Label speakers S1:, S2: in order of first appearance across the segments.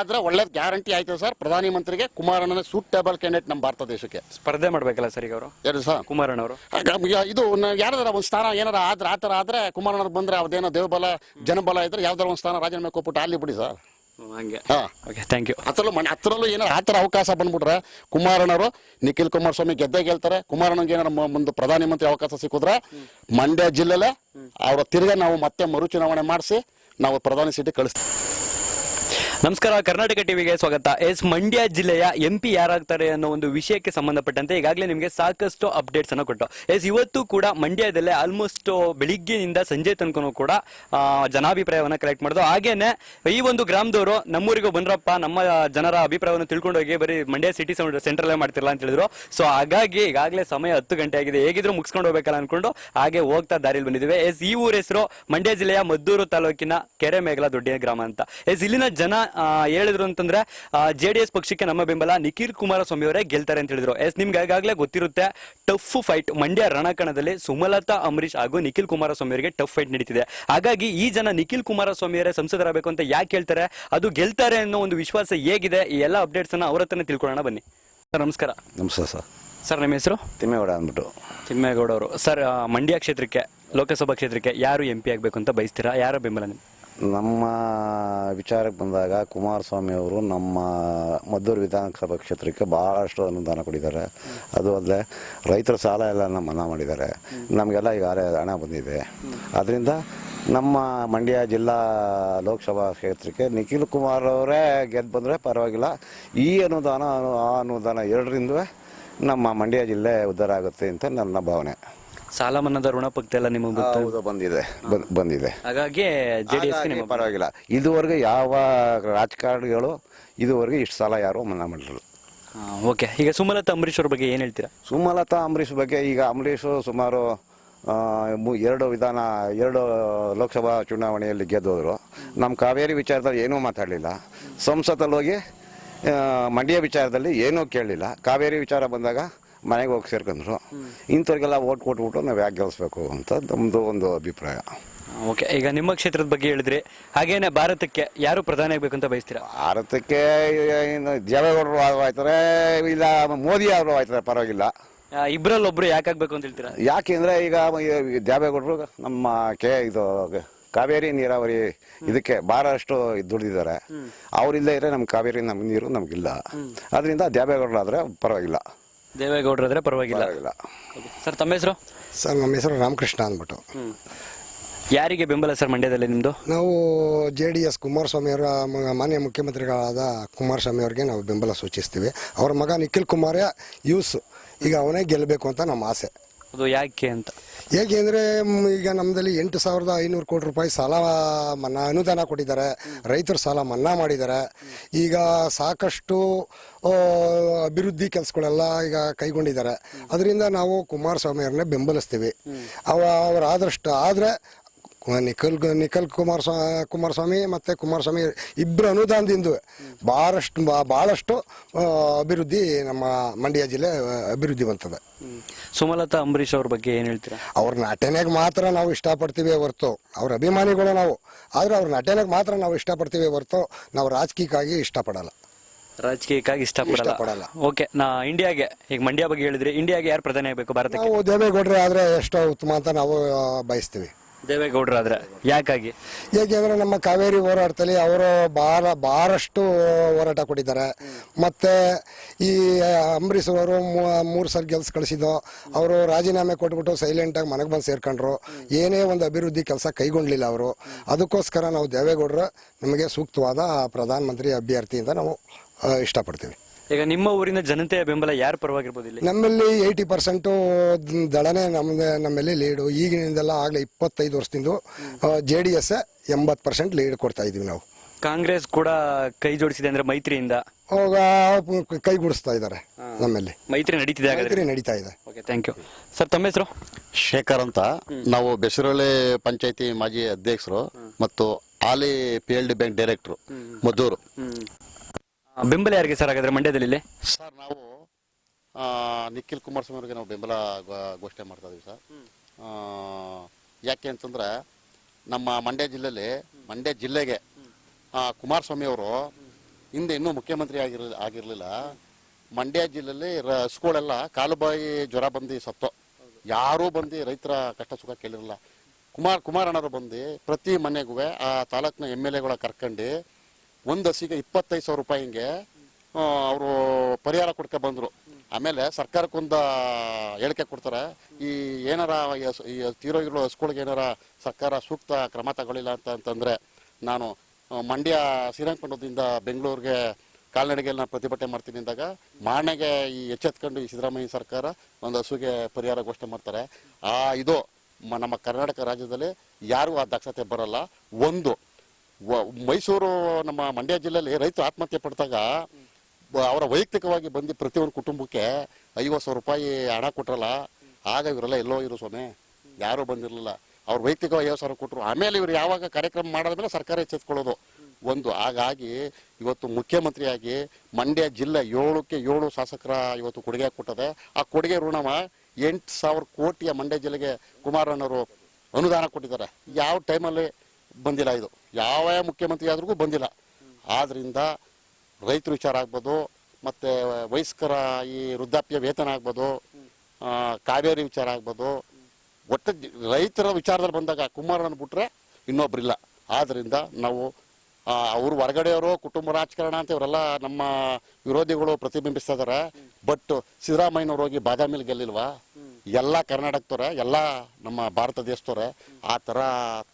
S1: ಆದ್ರೆ ಒಳ್ಳೇದು ಗ್ಯಾರಂಟಿ ಆಯ್ತು ಸರ್. ಪ್ರಧಾನಿ ಮಂತ್ರಿಗೆ ಕುಮಾರಣ್ಣನ ಸೂಟೇಬಲ್ ಕ್ಯಾಂಡಿಡೇಟ್ ನಮ್ಮ ಭಾರತ ದೇಶಕ್ಕೆ.
S2: ಸ್ಪರ್ಧೆ ಮಾಡ್ಬೇಕಲ್ಲ ಸರ್ ಈಗ ಅವರು?
S1: ಏನು ಸರ್ ಕುಮಾರಣ್ಣ ಅವರು. ಇದು ಯಾರ್ದಾರ ಒಂದು ಸ್ಥಾನ ಏನಾರ ಆದ್ರೆ ಆ ಥರ ಆದ್ರೆ ಕುಮಾರಣ್ಣ ಬಂದ್ರೆ ಅದೇನೋ ದೇವಬಲ ಜನಬಲ ಇದ್ರೆ ಯಾವ್ದಾರ ಒಂದು ಸ್ಥಾನ ರಾಜೀನಾಮೆ ಕೊಟ್ಬಿಟ್ಟು ಅಲ್ಲಿ ಬಿಡಿ ಸರ್.
S2: ಹಂಗೆ.
S1: ಹಾ.
S2: ಓಕೆ ಥ್ಯಾಂಕ್ ಯು
S1: ಹತ್ತರಲ್ಲೂ ಮನೆ ಹತ್ತರಲ್ಲೂ ಏನಾರ ಆ ಥರ ಅವಕಾಶ ಬಂದ್ಬಿಟ್ರೆ ಕುಮಾರಣ್ಣವರು ನಿಖಿಲ್ ಕುಮಾರಸ್ವಾಮಿ ಗೆದ್ದೇ ಗೆಲ್ತಾರೆ. ಕುಮಾರಣ್ಣಗೆ ಏನಾರ ಮ- ಮುಂದೆ ಪ್ರಧಾನಿ ಮಂತ್ರಿ ಅವಕಾಶ ಸಿಕ್ಕಿದ್ರೆ ಮಂಡ್ಯ ಜಿಲ್ಲೆಲೆ ಅವರ ತಿರ್ಗಾ ನಾವು ಮತ್ತೆ ಮರುಚುನಾವಣೆ ಮಾಡಿಸಿ ನಾವು ಪ್ರಧಾನಿ ಸೀಟಿಗೆ ಕಳಿಸ್ತೀವಿ.
S2: ನಮಸ್ಕಾರ, ಕರ್ನಾಟಕ ಟಿವಿಗೆ ಸ್ವಾಗತ. ಎಸ್ ಮಂಡ್ಯ ಜಿಲ್ಲೆಯ ಎಂ ಪಿ ಯಾರಾಗ್ತಾರೆ ಅನ್ನೋ ಒಂದು ವಿಷಯಕ್ಕೆ ಸಂಬಂಧಪಟ್ಟಂತೆ ಈಗಾಗಲೇ ನಿಮಗೆ ಸಾಕಷ್ಟು ಅಪ್ಡೇಟ್ಸ್ ಅನ್ನು ಕೊಟ್ಟು. ಎಸ್, ಇವತ್ತು ಕೂಡ ಮಂಡ್ಯದಲ್ಲೇ ಆಲ್ಮೋಸ್ಟ್ ಬೆಳಿಗ್ಗೆಯಿಂದ ಸಂಜೆ ತನಕನೂ ಕೂಡ ಜನಾಭಿಪ್ರಾಯವನ್ನು ಕಲೆಕ್ಟ್ ಮಾಡೋದು ಹಾಗೇನೆ ಈ ಒಂದು ಗ್ರಾಮದವರು ನಮ್ಮೂರಿಗೂ ಬಂದ್ರಪ್ಪ, ನಮ್ಮ ಜನರ ಅಭಿಪ್ರಾಯವನ್ನು ತಿಳ್ಕೊಂಡು ಹೋಗಿ ಬರೀ ಮಂಡ್ಯ ಸಿಟಿ ಸೆಂಟ್ರಲ್ಲೇ ಮಾಡ್ತಿರಲ್ಲ ಅಂತ ಹೇಳಿದ್ರು. ಸೊ ಹಾಗಾಗಿ ಈಗಾಗಲೇ ಸಮಯ ಹತ್ತು ಗಂಟೆ ಆಗಿದೆ. ಹೇಗಿದ್ರು ಮುಗಿಸ್ಕೊಂಡು ಹೋಗ್ಬೇಕಲ್ಲ ಅನ್ಕೊಂಡು ಹಾಗೆ ಹೋಗ್ತಾ ದಾರಿಲಿ ಬಂದಿದ್ದೇವೆ. ಎಸ್, ಈ ಊರ ಹೆಸರು ಮಂಡ್ಯ ಜಿಲ್ಲೆಯ ಮದ್ದೂರು ತಾಲೂಕಿನ ಕೆರೆ ಮೇಘಲ ದೊಡ್ಡ ಗ್ರಾಮ ಅಂತ. ಎಸ್, ಇಲ್ಲಿನ ಜನ ಹೇಳಿದ್ರು ಅಂತಂದ್ರೆ ಜೆ ಡಿ ಎಸ್ ಪಕ್ಷಕ್ಕೆ ನಮ್ಮ ಬೆಂಬಲ ನಿಖಿಲ್ ಕುಮಾರಸ್ವಾಮಿ ಅವರೇ ಗೆಲ್ತಾರೆ ಅಂತ ಹೇಳಿದ್ರು. ಎಸ್ ನಿಮ್ಗೆ ಈಗಾಗಲೇ ಗೊತ್ತಿರುತ್ತೆ ಟಫ್ ಫೈಟ್ ಮಂಡ್ಯ ರಣಕಣದಲ್ಲಿ ಸುಮಲತಾ ಅಂಬರೀಶ್ ಹಾಗೂ ನಿಖಿಲ್ ಕುಮಾರಸ್ವಾಮಿ ಅವರಿಗೆ ಟಫ್ ಫೈಟ್ ನಡೀತಿದೆ. ಹಾಗಾಗಿ ಈ ಜನ ನಿಖಿಲ್ ಕುಮಾರಸ್ವಾಮಿ ಅವರೇ ಸಂಸದರಾಗಬೇಕು ಅಂತ ಯಾಕೆ ಹೇಳ್ತಾರೆ? ಅದು ಗೆಲ್ತಾರೆ ಅನ್ನೋ ಒಂದು ವಿಶ್ವಾಸ ಹೇಗಿದೆ? ಈ ಎಲ್ಲ ಅಪ್ಡೇಟ್ಸ್ ಅನ್ನ ಅವ್ರ ಹತ್ರನೇ ತಿಳ್ಕೊಳ್ಳೋಣ ಬನ್ನಿ. ಸರ್ ನಮಸ್ಕಾರ.
S3: ನಮಸ್ಕಾರ ಸರ್.
S2: ಸರ್ ನಿಮ್ಮ ಹೆಸರು?
S3: ತಿಮ್ಮೇಗೌಡ ಅಂದ್ಬಿಟ್ಟು.
S2: ತಿಮ್ಮೇಗೌಡ ಅವರು. ಸರ್ ಮಂಡ್ಯ ಕ್ಷೇತ್ರಕ್ಕೆ ಲೋಕಸಭಾ ಕ್ಷೇತ್ರಕ್ಕೆ ಯಾರು ಎಂ ಪಿ ಆಗಬೇಕು ಅಂತ ಬಯಸ್ತೀರಾ? ಯಾರ ಬೆಂಬಲ ನಿಮ್ಗೆ?
S3: ನಮ್ಮ ವಿಚಾರಕ್ಕೆ ಬಂದಾಗ ಕುಮಾರಸ್ವಾಮಿ ಅವರು ನಮ್ಮ ಮದ್ದೂರು ವಿಧಾನಸಭಾ ಕ್ಷೇತ್ರಕ್ಕೆ ಭಾಳಷ್ಟು ಅನುದಾನ ಕೊಟ್ಟಿದ್ದಾರೆ. ಅದು ಅಲ್ಲದೆ ರೈತರ ಸಾಲ ಎಲ್ಲ ನಮ್ಮ ಮನ್ನಾ ಮಾಡಿದ್ದಾರೆ. ನಮಗೆಲ್ಲ ಈಗ ಹಣ ಬಂದಿದೆ. ಅದರಿಂದ ನಮ್ಮ ಮಂಡ್ಯ ಜಿಲ್ಲಾ ಲೋಕಸಭಾ ಕ್ಷೇತ್ರಕ್ಕೆ ನಿಖಿಲ್ ಕುಮಾರ್ ಅವರೇ ಗೆದ್ದು ಬಂದರೆ ಪರವಾಗಿಲ್ಲ. ಈ ಅನುದಾನ, ಆ ಅನುದಾನ ಎರಡರಿಂದ ನಮ್ಮ ಮಂಡ್ಯ ಜಿಲ್ಲೆ ಉದ್ಧಾರ ಆಗುತ್ತೆ ಅಂತ ನನ್ನ ಭಾವನೆ.
S2: ಸಾಲ ಮನ್ನಾದ ಋಣ ಪಕ್ತ ಎಲ್ಲ ನಿಮಗೆ ಗೊತ್ತು?
S3: ಹೌದು ಬಂದಿದೆ. ಬಂ- ಬಂದಿದೆ.
S2: ಹಾಗಾಗಿ ಜೆಡಿಎಸ್ ಡಿ ಎಸ್ಗೆ
S3: ಹಾಗಾಗಿ ಪರವಾಗಿಲ್ಲ. ಇದುವರೆಗೆ ಯಾವ ರಾಜಕಾರಣಿಗಳು ಇದುವರೆಗೆ ಇಷ್ಟು ಸಾಲ ಯಾರು ಮನ್ನಾ ಮಾಡಿರಲ್ಲ
S2: ಓಕೆ. ಈಗ ಸುಮಲತಾ ಅಂಬರೀಶ್ ಅವ್ರ ಬಗ್ಗೆ ಏನ್ ಹೇಳ್ತೀರಾ?
S3: ಸುಮಲತಾ ಅಂಬರೀಷ್ ಬಗ್ಗೆ ಈಗ ಅಂಬರೀಷ್ ಸುಮಾರು ಆ, ಮು- ಎರಡು ವಿಧಾನ ಎರಡು ಲೋಕಸಭಾ ಚುನಾವಣೆಯಲ್ಲಿ ಗೆದ್ದೋದ್ರು. ನಮ್ಮ ಕಾವೇರಿ ವಿಚಾರದಲ್ಲಿ ಏನೂ ಮಾತಾಡಲಿಲ್ಲ. ಸಂಸತ್ತಲ್ಲಿ ಹೋಗಿ ಆ, ಮಂಡ್ಯ ವಿಚಾರದಲ್ಲಿ ಏನೂ ಕೇಳಲಿಲ್ಲ. ಕಾವೇರಿ ವಿಚಾರ ಬಂದಾಗ ಮನೆಗೆ ಹೋಗಿ ಸೇರ್ಕೊಂಡ್ರು. ಇಂಥವ್ರಿಗೆಲ್ಲ ಓಟ್ ಕೊಟ್ಬಿಟ್ಟು ನಾವು ಯಾಕೆ ಗೆಲ್ಲಿಸ್ಬೇಕು ಅಂತ ನಮ್ಮದು ಒಂದು ಅಭಿಪ್ರಾಯ.
S2: ಓಕೆ. ಈಗ ನಿಮ್ಮ ಕ್ಷೇತ್ರದ ಬಗ್ಗೆ ಹೇಳಿದ್ರಿ ಹಾಗೇನೆ ಭಾರತಕ್ಕೆ ಯಾರು ಪ್ರಧಾನಿ ಆಗ್ಬೇಕು ಅಂತ ಬಯಸ್ತೀರಾ?
S3: ಭಾರತಕ್ಕೆ ಏನು ದೇವೇಗೌಡರು ಆಯ್ತಾರೆ ಇಲ್ಲ ಮೋದಿ ಅವರು ಆಯ್ತಾರೆ ಪರವಾಗಿಲ್ಲ.
S2: ಆ, ಇಬ್ರಲ್ಲಿ ಒಬ್ರು ಯಾಕಾಗ್ಬೇಕು ಅಂತ ಹೇಳ್ತೀರಾ?
S3: ಯಾಕೆಂದ್ರೆ ಈಗ ಈ ದೇವೇಗೌಡರು ನಮ್ಮ ಕೆ ಇದು ಕಾವೇರಿ ನೀರಾವರಿ ಇದಕ್ಕೆ ಭಾಳಷ್ಟು ದುಡಿದಿದ್ದಾರೆ. ಅವರಿಲ್ಲ ಇದ್ರೆ ನಮ್ಮ ಕಾವೇರಿ ನಮ್ಮ ನೀರು ನಮಗಿಲ್ಲ. ಅದರಿಂದ ದೇವೇಗೌಡರು ಆದರೆ ಪರವಾಗಿಲ್ಲ.
S2: ದೇವೇಗೌಡರಾದ್ರೆ ಪರವಾಗಿಲ್ಲ. ಸರ್ ತಮ್ಮ ಹೆಸರು?
S4: ಸರ್ ನಮ್ಮ ಹೆಸರು ರಾಮಕೃಷ್ಣ ಅಂದ್ಬಿಟ್ಟು.
S2: ಯಾರಿಗೆ ಬೆಂಬಲ ಸರ್ ಮಂಡ್ಯದಲ್ಲಿ ನಿಮ್ಮದು
S4: ನಾವು ಜೆ ಡಿ ಎಸ್ ಕುಮಾರಸ್ವಾಮಿ ಅವರ ಮ- ಮಾನ್ಯ ಮುಖ್ಯಮಂತ್ರಿಗಳಾದ ಕುಮಾರಸ್ವಾಮಿ ಅವರಿಗೆ ನಾವು ಬೆಂಬಲ ಸೂಚಿಸ್ತೀವಿ. ಅವರ ಮಗ ನಿಖಿಲ್ ಕುಮಾರ ಯೂಸ್. ಈಗ ಅವನೇ ಗೆಲ್ಲಬೇಕು ಅಂತ ನಮ್ಮ ಆಸೆ.
S2: ಅದು ಯಾಕೆ ಅಂತ?
S4: ಹೇಗೆಂದರೆ ಈಗ ನಮ್ಮದಲ್ಲಿ ಎಂಟು ಸಾವಿರದ ಐನೂರು ಕೋಟಿ ರೂಪಾಯಿ ಸಾಲ, ಮನ್ನಾ, ಅನುದಾನ ಕೊಟ್ಟಿದ್ದಾರೆ. ರೈತರು ಸಾಲ ಮನ್ನಾ ಮಾಡಿದ್ದಾರೆ. ಈಗ ಸಾಕಷ್ಟು ಅಭಿವೃದ್ಧಿ ಕೆಲಸಗಳೆಲ್ಲ ಈಗ ಕೈಗೊಂಡಿದ್ದಾರೆ. ಅದರಿಂದ ನಾವು ಕುಮಾರಸ್ವಾಮಿ ಅವ್ರನ್ನೇ ಬೆಂಬಲಿಸ್ತೀವಿ. ಅವ, ಅವ್ರು ಆದಷ್ಟು, ಆದರೆ ನಿಖಿಲ್ ನಿಖಲ್ ಕುಮಾರಸ್ವಾ ಕುಮಾರಸ್ವಾಮಿ ಮತ್ತು ಕುಮಾರಸ್ವಾಮಿ ಇಬ್ಬರು ಅನುದಾನದಿಂದ ಭಾಳಷ್ಟು ಭಾಳಷ್ಟು ಅಭಿವೃದ್ಧಿ ನಮ್ಮ ಮಂಡ್ಯ ಜಿಲ್ಲೆ ಅಭಿವೃದ್ಧಿ ಬಂತದೆ
S2: ಸುಮಲತಾ ಅಂಬರೀಶ್ ಅವ್ರ ಬಗ್ಗೆ ಏನು ಹೇಳ್ತೀರಾ?
S4: ಅವ್ರ ನಟನೆಗೆ ಮಾತ್ರ ನಾವು ಇಷ್ಟಪಡ್ತೀವಿ ಹೊರ್ತು. ಅವ್ರ ಅಭಿಮಾನಿಗಳು ನಾವು. ಆದರೆ ಅವ್ರ ನಟನೆಗೆ ಮಾತ್ರ ನಾವು ಇಷ್ಟಪಡ್ತೀವಿ ಹೊರ್ತು. ನಾವು ರಾಜಕೀಯಕ್ಕಾಗಿ ಇಷ್ಟಪಡಲ್ಲ.
S2: ರಾಜಕೀಯಕ್ಕಾಗಿ ಇಷ್ಟಪಡಲ್ಲ. ಓಕೆ ನಾ ಇಂಡಿಯಾಗೆ ಈಗ ಮಂಡ್ಯ ಬಗ್ಗೆ ಹೇಳಿದ್ರಿ ಇಂಡಿಯಾಗೆ ಯಾರು ಪ್ರಧಾನಿ ಆಗಬೇಕು ಭಾರತ
S4: ನಾವು ದೇವೇಗೌಡರೇ ಆದರೆ ಎಷ್ಟೋ ಉತ್ತಮ ಅಂತ ನಾವು ಬಯಸ್ತೀವಿ.
S2: ದೇವೇಗೌಡರಾದ್ರೆ, ಯಾಕಾಗಿ?
S4: ಏಕೆಂದರೆ ನಮ್ಮ ಕಾವೇರಿ ಹೋರಾಟದಲ್ಲಿ ಅವರು ಬಹಳ ಬಹಳಷ್ಟು ಹೋರಾಟ ಕೊಟ್ಟಿದ್ದಾರೆ. ಮತ್ತು ಈ ಅಂಬರೀಷ್ ಅವರು ಮೂರು ಸಲ ಗೆಲ್ಸ್ ಕಳಿಸಿದ್ದು. ಅವರು ರಾಜೀನಾಮೆ ಕೊಟ್ಬಿಟ್ಟು ಸೈಲೆಂಟಾಗಿ ಮನೆಗೆ ಬಂದು ಸೇರ್ಕೊಂಡ್ರು. ಏನೇ ಒಂದು ಅಭಿವೃದ್ಧಿ ಕೆಲಸ ಕೈಗೊಂಡ್ಲಿಲ್ಲ ಅವರು. ಅದಕ್ಕೋಸ್ಕರ ನಾವು ದೇವೇಗೌಡರು ನಮಗೆ ಸೂಕ್ತವಾದ ಪ್ರಧಾನಮಂತ್ರಿ ಅಭ್ಯರ್ಥಿ ಅಂತ ನಾವು ಇಷ್ಟಪಡ್ತೀವಿ.
S2: ಈಗ ನಿಮ್ಮ ಊರಿನ ಜನತೆಯ ಬೆಂಬಲ ಯಾರು ಪರವಾಗಿರ್ಬೋದು ಇಲ್ಲಿ?
S4: ನಮ್ಮಲ್ಲಿ ಏಯ್ಟಿ ಪರ್ಸೆಂಟು ದಳನೇ ನಮ್ಮದೇ ನಮ್ಮಲ್ಲಿ ಲೀಡು ಈಗಿನಿಂದೆಲ್ಲ ಆಗಲೇ ಇಪ್ಪತ್ತೈದು ವರ್ಷದಿಂದ ಜೆ ಡಿ ಎಸ್ ಎಂಬತ್ತು ಪರ್ಸೆಂಟ್ ಲೀಡ್ ಕೊಡ್ತಾ ಇದೀವಿ ನಾವು.
S2: ಕಾಂಗ್ರೆಸ್ ಕೂಡ ಕೈ ಜೋಡಿಸಿದೆ ಅಂದ್ರೆ ಮೈತ್ರಿಯಿಂದ?
S4: ಕೈ ಗುಡಿಸ್ತಾ ಇದ್ದಾರೆ ನಮ್ಮಲ್ಲಿ.
S2: ಮೈತ್ರಿ ನಡೀತಿದೆ ಹಾಗಾದ್ರೆ?
S4: ಮೈತ್ರಿ ನಡೀತಾ ಇದೆ.
S2: ಓಕೆ ಥ್ಯಾಂಕ್ ಯು ಸರ್ ತಮ್ಮ ಹೆಸರು?
S1: ಶೇಖರ್ ಅಂತ. ನಾವು ಬೆಸರಳ್ಳಿ ಪಂಚಾಯತಿ ಮಾಜಿ ಅಧ್ಯಕ್ಷರು ಮತ್ತು ಹಾಲಿ P L D bank director Maddur.
S2: ಬೆಂಬಲ ಯಾರಿಗೆ ಸರ್ ಹಾಗಾದ್ರೆ ಮಂಡ್ಯದಲ್ಲಿ ಇಲ್ಲಿ
S1: ಸರ್ ನಾವು ಆ, ನಿಖಿಲ್ ಕುಮಾರಸ್ವಾಮಿ ಅವರಿಗೆ ನಾವು ಬೆಂಬಲ ಘೋ- ಘೋಷಣೆ ಮಾಡ್ತಾ ಇದೀವಿ ಸರ್. ಆ, ಯಾಕೆ ಅಂತಂದ್ರೆ ನಮ್ಮ ಮಂಡ್ಯ ಜಿಲ್ಲೆಯಲ್ಲಿ ಮಂಡ್ಯ ಜಿಲ್ಲೆಗೆ ಆ, ಕುಮಾರಸ್ವಾಮಿ ಅವರು ಹಿಂದೆ ಇನ್ನೂ ಮುಖ್ಯಮಂತ್ರಿ ಆಗಿರ ಆಗಿರಲಿಲ್ಲ. ಮಂಡ್ಯ ಜಿಲ್ಲೆಯಲ್ಲಿ ರ- ಹಸುಗಳೆಲ್ಲ ಕಾಲುಬಾಯಿ ಜ್ವರ ಬಂದು ಸತ್ತು. ಯಾರೂ ಬಂದು ರೈತರ ಕಷ್ಟ ಸುಖ ಕೇಳಿರಲಿಲ್ಲ. ಕುಮಾರ್ ಕುಮಾರಣ್ಣರು ಬಂದು ಪ್ರತಿ ಮನೆಗೂ ಆ ತಾಲೂಕಿನ ಎಂ ಎಲ್ ಎಗಳ ಕರ್ಕೊಂಡು ಒಂದು ಹಸಿಗೆ ಇಪ್ಪತ್ತೈದು ಸಾವಿರ ರೂಪಾಯಿ ಹಿಂಗೆ ಅವರು ಪರಿಹಾರ ಕೊಡ್ಕೊ ಬಂದರು. ಆಮೇಲೆ ಸರ್ಕಾರಕ್ಕೊಂದು ಹೇಳಿಕೆ ಕೊಡ್ತಾರೆ, ಈ ಏನಾರ ಈ ತೀರೋಗಿರೋ ಏನಾರ ಸರ್ಕಾರ ಸೂಕ್ತ ಕ್ರಮ ತಗೊಳ್ಳಿಲ್ಲ ಅಂತ ಅಂತಂದರೆ, ನಾನು ಮಂಡ್ಯ ಶ್ರೀರಂಗಪಟ್ಟಣದಿಂದ ಬೆಂಗಳೂರಿಗೆ ಕಾಲ್ನಡಿಗೆಯಲ್ಲಿ ನಾನು ಪ್ರತಿಭಟನೆ ಮಾಡ್ತೀನಿ ಅಂದಾಗ, ಮಾರ್ನೆಗೆ ಈ ಎಚ್ಚೆತ್ಕೊಂಡು ಈ ಸಿದ್ದರಾಮಯ್ಯ ಸರ್ಕಾರ ಒಂದು ಹಸುಗೆ ಪರಿಹಾರ ಘೋಷಣೆ ಮಾಡ್ತಾರೆ. ಆ, ಇದು ನಮ್ಮ ಕರ್ನಾಟಕ ರಾಜ್ಯದಲ್ಲಿ ಯಾರಿಗೂ ಆ ದಕ್ಷತೆ ಬರಲ್ಲ. ಒಂದು ಮೈಸೂರು ನಮ್ಮ ಮಂಡ್ಯ ಜಿಲ್ಲೆಯಲ್ಲಿ ರೈತರು ಆತ್ಮಹತ್ಯೆ ಪಡೆದಾಗ ಅವರ ವೈಯಕ್ತಿಕವಾಗಿ ಬಂದು ಪ್ರತಿಯೊಂದು ಕುಟುಂಬಕ್ಕೆ ಐವತ್ತು ಸಾವಿರ ರೂಪಾಯಿ ಹಣ ಕೊಟ್ರಲ್ಲ, ಆಗ ಇವರೆಲ್ಲ ಎಲ್ಲೋ ಇರು ಸ್ವಾಮಿ, ಯಾರೂ ಬಂದಿರಲಿಲ್ಲ. ಅವ್ರು ವೈಯಕ್ತಿಕವಾಗಿ ಐವತ್ತು ಸಾವಿರ ಕೊಟ್ಟರು ಆಮೇಲೆ ಇವರು ಯಾವಾಗ ಕಾರ್ಯಕ್ರಮ ಮಾಡಿದ್ಮೇಲೆ ಸರ್ಕಾರ ಎಚ್ಚೆತ್ಕೊಳ್ಳೋದು. ಒಂದು, ಹಾಗಾಗಿ ಇವತ್ತು ಮುಖ್ಯಮಂತ್ರಿಯಾಗಿ ಮಂಡ್ಯ ಜಿಲ್ಲೆ ಏಳಕ್ಕೆ ಏಳು ಶಾಸಕರ ಇವತ್ತು ಕೊಡುಗೆ ಕೊಟ್ಟದೆ, ಆ ಕೊಡುಗೆ ಋಣವ ಎಂಟು ಸಾವಿರ ಕೋಟಿಯ ಮಂಡ್ಯ ಜಿಲ್ಲೆಗೆ ಕುಮಾರಣ್ಣವರು ಅನುದಾನ ಕೊಟ್ಟಿದ್ದಾರೆ. ಯಾವ ಟೈಮಲ್ಲಿ ಬಂದಿಲ್ಲ ಇದು. ಯಾವ ಮುಖ್ಯಮಂತ್ರಿ ಆದ್ರಿಗೂ ಬಂದಿಲ್ಲ. ಆದ್ರಿಂದ ರೈತರ ವಿಚಾರ ಆಗ್ಬೋದು ಮತ್ತು ವಯಸ್ಕರ ಈ ವೃದ್ಧಾಪ್ಯ ವೇತನ ಆಗ್ಬೋದು ಕಾವೇರಿ ವಿಚಾರ ಆಗ್ಬೋದು. ಒಟ್ಟು ರೈತರ ವಿಚಾರದಲ್ಲಿ ಬಂದಾಗ ಕುಮಾರನ ಬಿಟ್ರೆ ಇನ್ನೊಬ್ರಿಲ್ಲ. ಆದ್ದರಿಂದ ನಾವು ಅವರು ಹೊರಗಡೆಯವರು ಕುಟುಂಬ ರಾಜಕಾರಣ ಅಂತ ಇವರೆಲ್ಲ ನಮ್ಮ ವಿರೋಧಿಗಳು ಪ್ರತಿಬಿಂಬಿಸ್ತಾ ಇದಾರೆ. ಬಟ್ ಸಿದ್ದರಾಮಯ್ಯನವ್ರು ಹೋಗಿ ಬಾದಾಮಿಲಿ ಗೆಲ್ಲಿಲ್ವಾ? ಎಲ್ಲ ಕರ್ನಾಟಕದವ್ರ, ಎಲ್ಲ ನಮ್ಮ ಭಾರತ ದೇಶದವ್ರ, ಆ ಥರ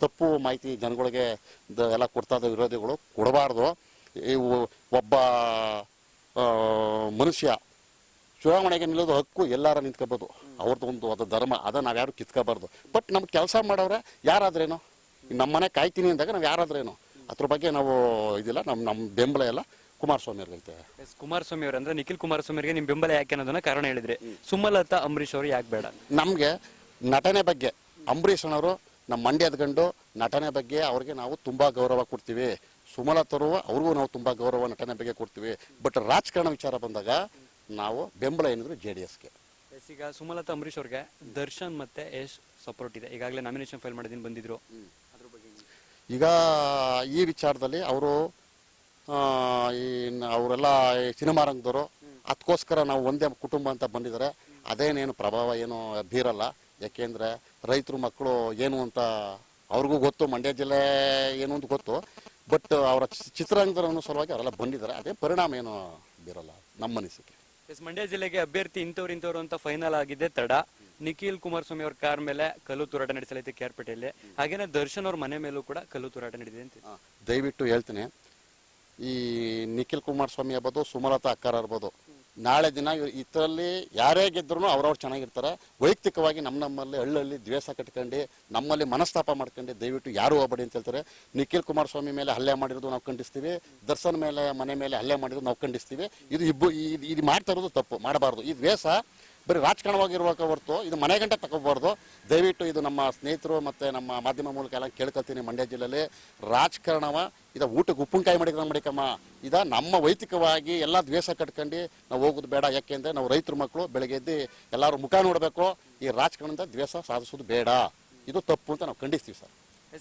S1: ತಪ್ಪು ಮಾಹಿತಿ ಜನಗಳಿಗೆ ದ- ಎಲ್ಲ ಕೊಡ್ತಾ ಇದ್ದ ವಿರೋಧಿಗಳು ಕೊಡಬಾರ್ದು. ಇವು ಒಬ್ಬ ಮನುಷ್ಯ ಚುನಾವಣೆಗೆ ನಿಲ್ಲೋದು ಹಕ್ಕು ಎಲ್ಲಾರ ನಿಂತ್ಕೋಬೋದು. ಅವ್ರದ್ದು ಒಂದು ಅದು ಧರ್ಮ, ಅದ ನಾವು ಯಾರು ಕಿತ್ಕೋಬಾರ್ದು. ಬಟ್ ನಮ್ಗೆ ಕೆಲಸ ಮಾಡೋರೆ ಯಾರಾದ್ರೇನು? ನಮ್ಮ ಮನೆ ಕಾಯ್ತೀನಿ ಅಂದಾಗ ನಾವು ಯಾರಾದ್ರೇನು? ಅದ್ರ ಬಗ್ಗೆ ನಾವು ಇದಿಲ್ಲ ನಮ್ಮ ನಮ್ಮ ಬೆಂಬಲ ಎಲ್ಲ ಕುಮಾರಸ್ವಾಮಿ ಅವ್ರಿಗೈತೆ
S2: ಎಸ್ ಕುಮಾರಸ್ವಾಮಿ ಅವರು ಅಂದ್ರೆ ನಿಖಿಲ್ ಕುಮಾರಸ್ವಾಮಿ ಅವರಿಗೆ ನಿಮ್ ಬೆಂಬಲ ಯಾಕೆ ಅನ್ನೋದನ್ನ ಕಾರಣ ಹೇಳಿದ್ರಿ. ಸುಮಲತಾ ಅಂಬರೀಶ್ ಅವರು ಯಾಕೆ ಬೇಡ?
S1: ನಮಗೆ ನಟನೆ ಬಗ್ಗೆ ಅಂಬರೀಶ್ ಅಣ್ಣವರು ನಮ್ಮ ಮಂಡ್ಯದ ಗಂಡು ನಟನೆ ಬಗ್ಗೆ ಅವ್ರಿಗೆ ನಾವು ತುಂಬಾ ಗೌರವ ಕೊಡ್ತೀವಿ. ಸುಮಲತರು ಅವ್ರಿಗೂ ನಾವು ತುಂಬಾ ಗೌರವ ನಟನೆ ಬಗ್ಗೆ ಕೊಡ್ತೀವಿ. ಬಟ್ ರಾಜಕಾರಣ ವಿಚಾರ ಬಂದಾಗ ನಾವು ಬೆಂಬಲ ಏನಿದ್ರು ಜೆ ಡಿ ಎಸ್ಗೆ.
S2: ಎಸ್ ಈಗ ಸುಮಲತಾ ಅಂಬರೀಶ್ ಅವ್ರಿಗೆ ದರ್ಶನ್ ಮತ್ತೆ ಯಶ್ ಸಪೋರ್ಟ್ ಇದೆ. ಈಗಾಗಲೇ ನಾಮಿನೇಷನ್ ಫೈಲ್ ಮಾಡಿದ್ದೀನಿ ಬಂದಿದ್ರು. ಅದ್ರ ಬಗ್ಗೆ
S1: ಈಗ ಈ ವಿಚಾರದಲ್ಲಿ ಅವರು ಈ ಅವರೆಲ್ಲ ಈ ಸಿನಿಮಾ ರಂಗದವರು. ಅದಕ್ಕೋಸ್ಕರ ನಾವು ಒಂದೇ ಕುಟುಂಬ ಅಂತ ಬಂದಿದ್ದಾರೆ. ಅದೇನೇನು ಪ್ರಭಾವ ಏನು ಬೀರಲ್ಲ. ಯಾಕೆಂದರೆ ರೈತರು ಮಕ್ಕಳು ಏನು ಅಂತ ಅವ್ರಿಗೂ ಗೊತ್ತು. ಮಂಡ್ಯ ಜಿಲ್ಲೆ ಏನು ಅಂತ ಗೊತ್ತು. ಬಟ್ ಅವರ ಚಿತ್ರರಂಗದ ಸಲುವಾಗಿ ಅವರೆಲ್ಲ ಬಂದಿದ್ದಾರೆ. ಅದೇ ಪರಿಣಾಮ ಏನು ಬೀರಲ್ಲ ನಮ್ಮ ಅನಿಸಿಕೆ.
S2: ಎಸ್ ಮಂಡ್ಯ ಜಿಲ್ಲೆಗೆ ಅಭ್ಯರ್ಥಿ ಇಂಥವ್ರು ಇಂಥವ್ರು ಅಂತ ಫೈನಲ್ ಆಗಿದೆ ತಡ. ನಿಖಿಲ್ ಕುಮಾರಸ್ವಾಮಿ ಅವ್ರ ಕಾರ್ ಮೇಲೆ ಕಲ್ಲು ತೂರಾಟ ನಡೆಸಲಾಯಿತು ಕೆಆರ್ಪೇಟೆಯಲ್ಲಿ ಹಾಗೇನೆ ದರ್ಶನ್ ಅವ್ರ ಮನೆ ಮೇಲೂ ಕೂಡ ಕಲ್ಲು ತೂರಾಟ ನಡೆದಿದೆ ಅಂತ.
S1: ದಯವಿಟ್ಟು ಹೇಳ್ತೀನಿ. ಈ ನಿಖಿಲ್ ಕುಮಾರಸ್ವಾಮಿ ಇರ್ಬೋದು ಸುಮಲತಾ ಅಕ್ಕಾರ ಇರ್ಬೋದು ನಾಳೆ ದಿನ ಇದರಲ್ಲಿ ಯಾರೇ ಗೆದ್ರು ಅವ್ರವ್ರು ಚೆನ್ನಾಗಿರ್ತಾರೆ. ವೈಯಕ್ತಿಕವಾಗಿ ನಮ್ಮ ನಮ್ಮಲ್ಲಿ ಹಳ್ಳಲ್ಲಿ ದ್ವೇಷ ಕಟ್ಕೊಂಡು, ನಮ್ಮಲ್ಲಿ ಮನಸ್ತಾಪ ಮಾಡ್ಕೊಂಡು ದಯವಿಟ್ಟು ಯಾರು ಹೋಗಬೇಡಿ ಅಂತ ಹೇಳ್ತಾರೆ. ನಿಖಿಲ್ ಕುಮಾರಸ್ವಾಮಿ ಮೇಲೆ ಹಲ್ಲೆ ಮಾಡಿರೋದು ನಾವು ಖಂಡಿಸ್ತೀವಿ. ದರ್ಶನ್ ಮೇಲೆ, ಮನೆ ಮೇಲೆ ಹಲ್ಲೆ ಮಾಡಿರೋದು ನಾವು ಖಂಡಿಸ್ತೀವಿ. ಇದು ಇಬ್ಬರು ಇದು ಇದು ಮಾಡ್ತಾ ಇರೋದು ತಪ್ಪು, ಮಾಡಬಾರ್ದು. ಈ ದ್ವೇಷ ಬರೀ ರಾಜಕಾರಣವಾಗಿರುವಾಗ ಹೊರತು, ಇದು ಮನೆ ಗಂಟೆ ತಗೋಬಾರ್ದು. ದಯವಿಟ್ಟು ಇದು ನಮ್ಮ ಸ್ನೇಹಿತರು ಮತ್ತು ನಮ್ಮ ಮಾಧ್ಯಮ ಮೂಲಕ ಎಲ್ಲ ಕೇಳ್ಕೊಳ್ತೀನಿ ಮಂಡ್ಯ ಜಿಲ್ಲೆಯಲ್ಲಿ. ರಾಜಕಾರಣವ, ಇದು ಊಟಕ್ಕೆ ಉಪ್ಪಿನಕಾಯಿ ಮಾಡಿದ್ರೆ ಮಾಡಿಕಮ್ಮ. ಇದ ನಮ್ಮ ವೈಯಕ್ತಿಕವಾಗಿ ಎಲ್ಲ ದ್ವೇಷ ಕಟ್ಕೊಂಡು ನಾವು ಹೋಗೋದು ಬೇಡ. ಯಾಕೆಂದರೆ ನಾವು ರೈತರ ಮಕ್ಕಳು ಬೆಳಗ್ಗೆ ಎದ್ದು ಎಲ್ಲರೂ ಮುಖ ನೋಡಬೇಕು. ಈ ರಾಜಕಾರಣದ ದ್ವೇಷ ಸಾಧಿಸೋದು ಬೇಡ. ಇದು ತಪ್ಪು ಅಂತ ನಾವು ಖಂಡಿಸ್ತೀವಿ ಸರ್.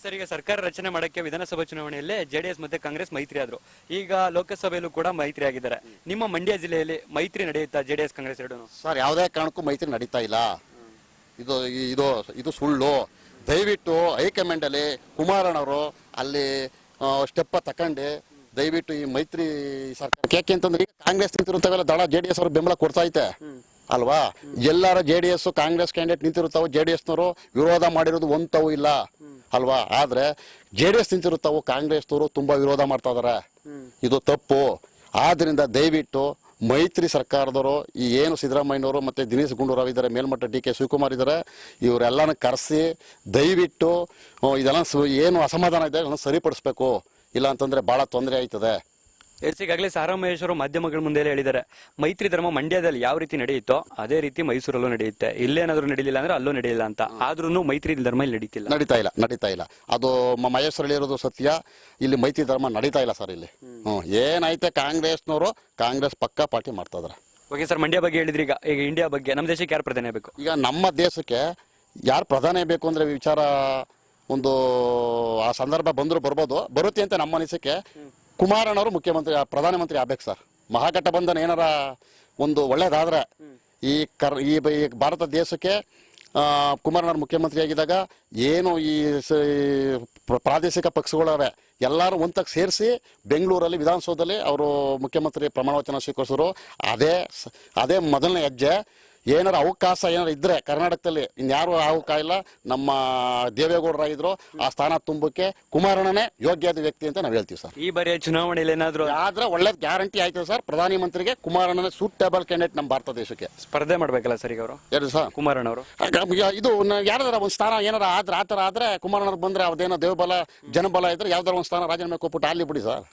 S2: ಸರ್, ಈಗ ಸರ್ಕಾರ ರಚನೆ ಮಾಡಕ್ಕೆ ವಿಧಾನಸಭಾ ಚುನಾವಣೆಯಲ್ಲಿ ಜೆಡಿಎಸ್ ಮತ್ತೆ ಕಾಂಗ್ರೆಸ್ ಮೈತ್ರಿ ಆದ್ರು ಈಗ ಲೋಕಸಭೆಯಲ್ಲೂ ಕೂಡ ಮೈತ್ರಿ ಆಗಿದ್ದಾರೆ ನಿಮ್ಮ ಮಂಡ್ಯ ಜಿಲ್ಲೆಯಲ್ಲಿ ಮೈತ್ರಿ ನಡೆಯುತ್ತಾ ಜೆಡಿಎಸ್, ಕಾಂಗ್ರೆಸ್ ಎರಡೂ
S1: ಸರ್, ಯಾವುದೇ ಕಾರಣಕ್ಕೂ ಮೈತ್ರಿ ನಡೀತಾ ಇಲ್ಲ. ಇದು ಇದು ಇದು ಸುಳ್ಳು. ದಯವಿಟ್ಟು ಹೈಕಮಾಂಡಲ್ಲಿ ಕುಮಾರಣ್ಣವರು ಅಲ್ಲಿ ಸ್ಟೆಪ್ ತಕೊಂಡು ದಯವಿಟ್ಟು ಈ ಮೈತ್ರಿ ಸರ್ಕಾರ ಯಾಕೆ ಅಂತಂದ್ರೆ ಈಗ ಕಾಂಗ್ರೆಸ್ ನಿಂತಿರುತ್ತವೆಲ್ಲ ದಳ ಜೆ ಡಿ ಎಸ್ ಅವರು ಬೆಂಬಲ ಕೊಡ್ತಾ ಐತೆ. ಅಲ್ವಾ? ಎಲ್ಲರ J D S Congress candidate ನಿಂತಿರುತ್ತಾವೆ J D ಎಸ್ನವರು ವಿರೋಧ ಮಾಡಿರೋದು ಒಂತವೂ ಇಲ್ಲ. ಅಲ್ವಾ? ಆದ್ರೆ ಜೆ ಡಿ ಎಸ್ ನಿಂತಿರುತ್ತಾವು, ಕಾಂಗ್ರೆಸ್ನವರು ತುಂಬಾ ವಿರೋಧ ಮಾಡ್ತಾ ಇದಾರೆ. ಇದು ತಪ್ಪು. ಆದ್ರಿಂದ ದಯವಿಟ್ಟು ಮೈತ್ರಿ ಸರ್ಕಾರದವರು, ಈ ಏನು ಸಿದ್ದರಾಮಯ್ಯನವರು ಮತ್ತೆ ದಿನೇಶ್ ಗುಂಡೂರಾವ್ ಇದ್ದಾರೆ ಮೇಲ್ಮಟ್ಟ ಡಿ ಕೆ ಶಿವಕುಮಾರ್ ಇದ್ದಾರೆ ಇವರೆಲ್ಲನ ಕರೆಸಿ ದಯವಿಟ್ಟು ಇದೆಲ್ಲ ಏನು ಅಸಮಾಧಾನ ಇದೆ, ಅದನ್ನು ಸರಿಪಡಿಸ್ಬೇಕು. ಇಲ್ಲ ಅಂತಂದ್ರೆ ಬಹಳ ತೊಂದರೆ ಆಯ್ತದೆ.
S2: ಎಸ್ ಈಗಾಗಲೇ ಸಾರಾ ಮಹೇಶ್ ಅವರು ಮಾಧ್ಯಮಗಳ ಮುಂದೆ ಹೇಳಿದ್ದಾರೆ. ಮೈತ್ರಿ ಧರ್ಮ ಮಂಡ್ಯದಲ್ಲಿ ಯಾವ ರೀತಿ ನಡೆಯುತ್ತೋ ಅದೇ ರೀತಿ ಮೈಸೂರಲ್ಲೂ ನಡೆಯುತ್ತೆ. ಇಲ್ಲೇನಾದ್ರೂ ನಡೀಲಿಲ್ಲ ಅಂದ್ರೆ ಅಲ್ಲೂ ನಡೆಯಲ್ಲ ಅಂತ. ಆದ್ರೂ ಮೈತ್ರಿ ಧರ್ಮ ಇಲ್ಲಿ ನಡೀತಿಲ್ಲ.
S1: ನಡೀತಾ ಇಲ್ಲ ನಡೀತಾ ಇಲ್ಲ. ಅದು ಮಹೇಶ್ವರಲ್ಲಿ ಇರೋದು ಹೇಳಿರೋದು ಸತ್ಯ. ಇಲ್ಲಿ ಮೈತ್ರಿ ಧರ್ಮ ನಡೀತಾ ಇಲ್ಲ ಸರ್ ಇಲ್ಲಿ. ಹ್ಞೂ ಏನೈತೆ ಕಾಂಗ್ರೆಸ್ನವರು? ಕಾಂಗ್ರೆಸ್ ಪಕ್ಕ ಪಾರ್ಟಿ ಮಾಡ್ತಾ ಇದಾರೆ.
S2: ಓಕೆ ಸರ್ ಮಂಡ್ಯ ಬಗ್ಗೆ ಹೇಳಿದ್ರಿ ಈಗ. ಈಗ ಇಂಡಿಯಾ ಬಗ್ಗೆ ನಮ್ಮ ದೇಶಕ್ಕೆ ಯಾರು ಪ್ರಧಾನಿ ಬೇಕು
S1: ಈಗ ನಮ್ಮ ದೇಶಕ್ಕೆ ಯಾರು ಪ್ರಧಾನಿ ಬೇಕು ಅಂದ್ರೆ ವಿಚಾರ ಒಂದು ಆ ಸಂದರ್ಭ ಬಂದರೂ ಬರ್ಬೋದು. ಬರುತ್ತೆ ಅಂತ ನಮ್ಮ ಅನಿಸಿಕೆ. ಕುಮಾರಣ್ಣವರು ಮುಖ್ಯಮಂತ್ರಿ ಪ್ರಧಾನಮಂತ್ರಿ ಆಗ್ಬೇಕು ಸರ್. ಮಹಾಗಠಬಂಧನ ಏನಾರ ಒಂದು ಒಳ್ಳೇದಾದ್ರೆ ಈ ಕರ್, ಈ ಭಾರತ ದೇಶಕ್ಕೆ ಕುಮಾರಣ್ಣ ಮುಖ್ಯಮಂತ್ರಿ ಆಗಿದ್ದಾಗ ಏನು ಈ ಪ್ರಾದೇಶಿಕ ಪಕ್ಷಗಳವೆ ಎಲ್ಲರೂ ಒಂದಕ್ಕೆ ಸೇರಿಸಿ ಬೆಂಗಳೂರಲ್ಲಿ ವಿಧಾನಸೌಧದಲ್ಲಿ ಅವರು ಮುಖ್ಯಮಂತ್ರಿ ಪ್ರಮಾಣ ವಚನ ಸ್ವೀಕರಿಸಿದ್ರು. ಅದೇ ಅದೇ ಮೊದಲನೇ ಹೆಜ್ಜೆ. ಏನಾರ ಅವಕಾಶ ಏನಾರ ಇದ್ರೆ ಕರ್ನಾಟಕದಲ್ಲಿ ಇನ್ಯಾರು ಅವಕಾಶ ಇಲ್ಲ ನಮ್ಮ ದೇವೇಗೌಡರಾಗಿದ್ರು ಆ ಸ್ಥಾನ ತುಂಬಕ್ಕೆ ಕುಮಾರಣ್ಣನೇ ಯೋಗ್ಯದ ವ್ಯಕ್ತಿ ಅಂತ ನಾವು ಹೇಳ್ತೀವಿ ಸರ್.
S2: ಈ ಬಾರಿಯ ಚುನಾವಣೆಯಲ್ಲಿ ಏನಾದರೂ
S1: ಆದ್ರೆ ಒಳ್ಳೇದು ಗ್ಯಾರಂಟಿ ಆಯ್ತು ಸರ್ ಪ್ರಧಾನಿ ಮಂತ್ರಿಗೆ ಕುಮಾರಣ್ಣನೇ ಸೂಟೇಬಲ್ ಕ್ಯಾಂಡಿಡೇಟ್ ನಮ್ಮ ಭಾರತ ದೇಶಕ್ಕೆ.
S2: ಸ್ಪರ್ಧೆ ಮಾಡ್ಬೇಕಲ್ಲ ಸರ್ ಈಗ ಅವರು?
S1: ಸರ್?
S2: ಕುಮಾರಣ್ಣವರು
S1: ಇದು ಯಾರ್ದಾರ ಒಂದು ಸ್ಥಾನ ಏನಾರ ಆದ್ರೆ ಆ ಥರ ಆದ್ರೆ ಕುಮಾರಣ್ಣ ಬಂದ್ರೆ ಅವ್ರದ್ದೇನೋ ದೇವಬಲ ಜನಬಲ ಇದ್ರೆ ಯಾವ್ದಾರ ಒಂದು ಸ್ಥಾನ ರಾಜೀನಾಮೆ ಕೊಟ್ಬಿಟ್ಟು ಅಲ್ಲಿ ಬಿಡಿ ಸರ್.